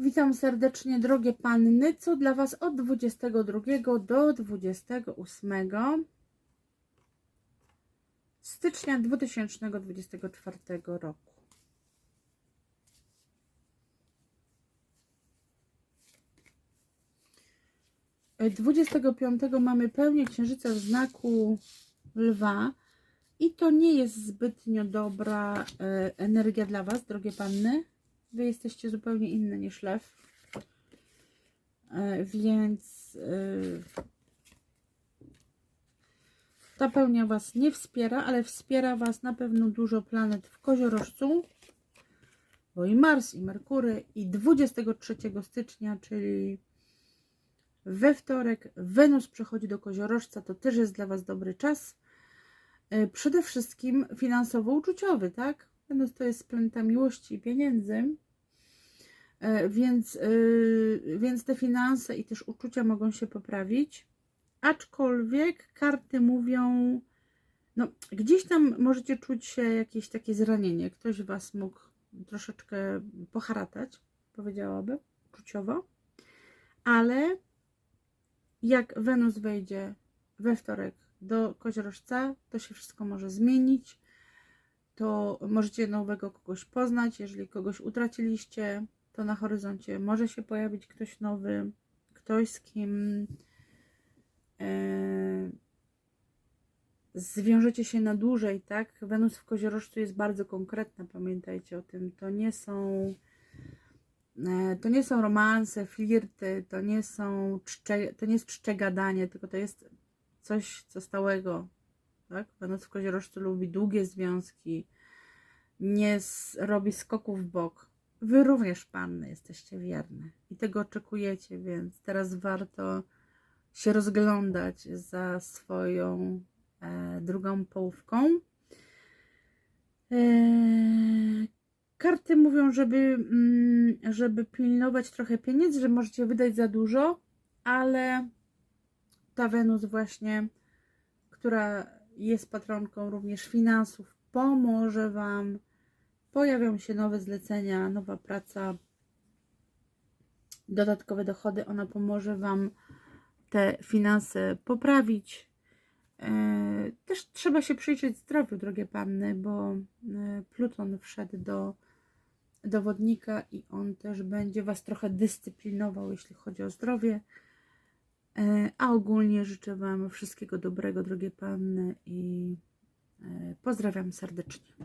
Witam serdecznie, drogie panny. Co dla Was od 22 do 28 stycznia 2024 roku? E, 25 mamy pełnię księżyca w znaku lwa i to nie jest zbytnio dobra e, energia dla Was, drogie panny. Wy jesteście zupełnie inne niż lew. E, Więc e, ta pełnia Was nie wspiera, ale wspiera Was na pewno dużo planet w koziorożcu. Bo i Mars, i Merkury, i 23 stycznia, czyli we wtorek, Wenus przechodzi do koziorożca. To też jest dla Was dobry czas. E, Przede wszystkim finansowo-uczuciowy, tak? Wenus to jest planeta miłości i pieniędzy. E, Więc, yy, więc te finanse i też uczucia mogą się poprawić. Aczkolwiek karty mówią, no gdzieś tam możecie czuć się jakieś takie zranienie. Ktoś Was mógł troszeczkę poharatać, powiedziałabym, uczuciowo. Ale jak Wenus wejdzie we wtorek do koziorożca, to się wszystko może zmienić. To możecie nowego kogoś poznać. Jeżeli kogoś utraciliście, to na horyzoncie może się pojawić ktoś nowy, ktoś z kim e, zwiążecie się na dłużej, tak? Wenus w koziorożcu jest bardzo konkretna, pamiętajcie o tym. To nie są e, to nie są romanse, flirty, to nie są czcze, to nie jest czcze gadanie, tylko to jest coś co stałego, tak? Wenus w koziorożcu lubi długie związki, nie robi skoków w bok. Wy również, panny, jesteście wierne i tego oczekujecie, więc teraz warto się rozglądać za swoją e, drugą połówką. E, karty mówią, żeby, mm, żeby pilnować trochę pieniędzy, że możecie wydać za dużo, ale ta Wenus właśnie, która jest patronką również finansów, pomoże Wam. Pojawią się nowe zlecenia, nowa praca, dodatkowe dochody. Ona pomoże Wam te finanse poprawić. E, Też trzeba się przyjrzeć zdrowiu, drogie panny, bo e, Pluton wszedł do dowodnika i on też będzie Was trochę dyscyplinował, jeśli chodzi o zdrowie. E, A ogólnie życzę Wam wszystkiego dobrego, drogie panny, i e, pozdrawiam serdecznie.